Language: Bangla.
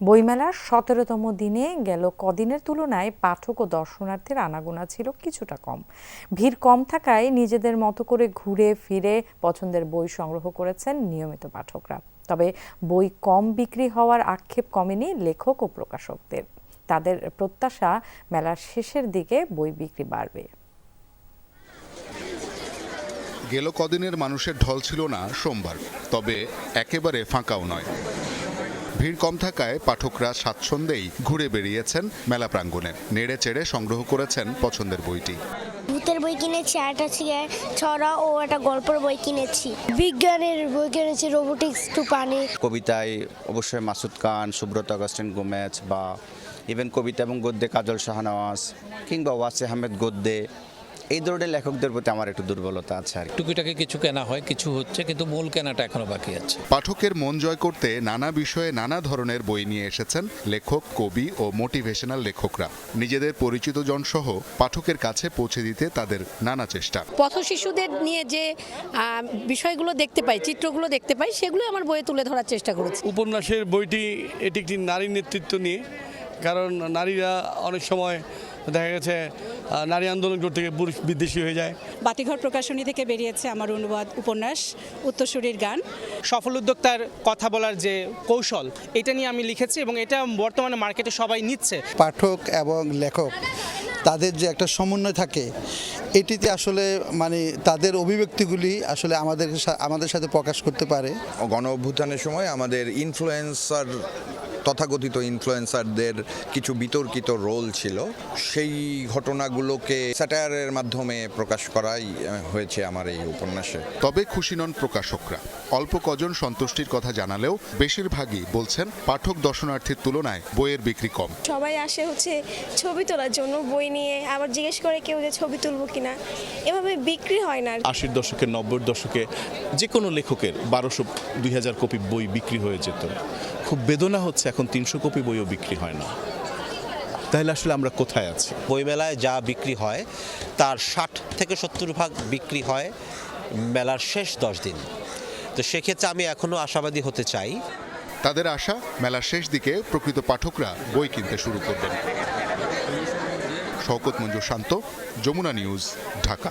বইমেলার সতেরোতম দিনে গেল কদিনের তুলনায় পাঠক ও দর্শনার্থীর আনাগোনা ছিল কিছুটা কম। ভিড় কম থাকায় নিজেদের মতো করে ঘুরে ফিরে পছন্দের বই সংগ্রহ করেছেন নিয়মিত পাঠকরা। তবে বই কম বিক্রি হওয়ার আক্ষেপ কমেনি লেখক ও প্রকাশকদের। তাদের প্রত্যাশা মেলার শেষের দিকে বই বিক্রি বাড়বে। গেল কদিনের মানুষের ঢল ছিল না সোমবার, তবে একেবারে ফাঁকাও নয়। ভিড় কম থাকায় পাঠকরা স্বাচ্ছন্দ্যেই ঘুরে বেরিয়েছেন মেলা প্রাঙ্গণে। নেড়ে চেড়ে সংগ্রহ করেছেন পছন্দের বইটি। ভূতের বই কিনেছি আর একটা ছড়া ও একটা গল্পের বই কিনেছি। বিজ্ঞানের বই কিনেছি রোবোটিক্স টু পানি। কবিতায় অবশ্যই মাসুদ খান সুব্রত অগাস্টিন গোমেজ বা ইভেন কবিতা এবং গদ্যে কাজল শাহনওয়াজ কিংবা ওয়াসে আহমেদ গদ্যে এই ধরনের লেখকদের প্রতি আমার একটু দুর্বলতা আছে আর। টুকিটাকি কিছু কেনা হয় কিছু হচ্ছে কিন্তু মূল কেনাটা এখনও বাকি আছে। পাঠকের মন জয় করতে নানা বিষয়ে নানা ধরনের বই নিয়ে এসেছেন লেখক কবি ও মোটিভেশনাল লেখকরা। নিজেদের পরিচিত জনসহ পাঠকের কাছে পৌঁছে দিতে তাদের নানা চেষ্টা। পথ শিশুদের নিয়ে যে বিষয়গুলো দেখতে পাই চিত্রগুলো দেখতে পাই সেগুলো আমার বইয়ে তুলে ধরার চেষ্টা করেছি। উপন্যাসের বইটি এটি একটি নারী নেতৃত্ব নিয়ে। কারণ নারীরা অনেক সময় দেখা গেছে নারী আন্দোলন করতে গিয়ে পুরুষ বিদ্বেষী হয়ে যায়। বাতিঘর প্রকাশনী থেকে বেরিয়েছে আমার অনুবাদ উপন্যাস উত্তরসূরির গান। সফল উদ্যোক্তার কথা বলার যে কৌশল এটা নিয়ে আমি লিখেছি এবং এটা বর্তমানে মার্কেটে সবাই নিচ্ছে। পাঠক এবং লেখক তাদের যে একটা সমন্বয় থাকে এটিতে আসলে মানে তাদের অভিব্যক্তিগুলি আসলে আমাদের সা- আমাদের সাথে প্রকাশ করতে পারে। গণ অভ্যুত্থানের সময় আমাদের ইনফ্লুয়েন্সার তথাকথিত ইনফ্লুয়েন্সারদের কিছু বিতর্কিত রোল ছিল। সেই ঘটনাগুলোকে স্যাটায়ারের মাধ্যমে প্রকাশ করাই হয়েছে আমার এই উপন্যাসে। তবে খুশি নন প্রকাশকরা। অল্প কজন সন্তুষ্টির কথা জানালেও বেশিরভাগই বলছেন পাঠক দর্শনার্থীর তুলনায় বইয়ের বিক্রি কম। সবাই আসে হচ্ছে ছবি তোলার জন্য বই নিয়ে আবার জিজ্ঞেস করে কেউ যে ছবি তুলবো কিনা। এভাবে বিক্রি হয় না আশির দশকে নব্বই দশকে যে কোনো লেখকের বারোশো দুই হাজার কপি বই বিক্রি হয়ে যেত। খুব বেদনা হচ্ছে এখন তিনশো কপি বইও বিক্রি হয় না। তাহলে আসলে আমরা কোথায় আছি? বইমেলায় যা বিক্রি হয় তার ষাট থেকে সত্তর ভাগ বিক্রি হয় মেলার শেষ দশ দিন। তো সেক্ষেত্রে আমি এখনও আশাবাদী হতে চাই। তাদের আশা মেলার শেষ দিকে প্রকৃত পাঠকরা বই কিনতে শুরু করবেন। শওকত মঞ্জু শান্ত যমুনা নিউজ ঢাকা।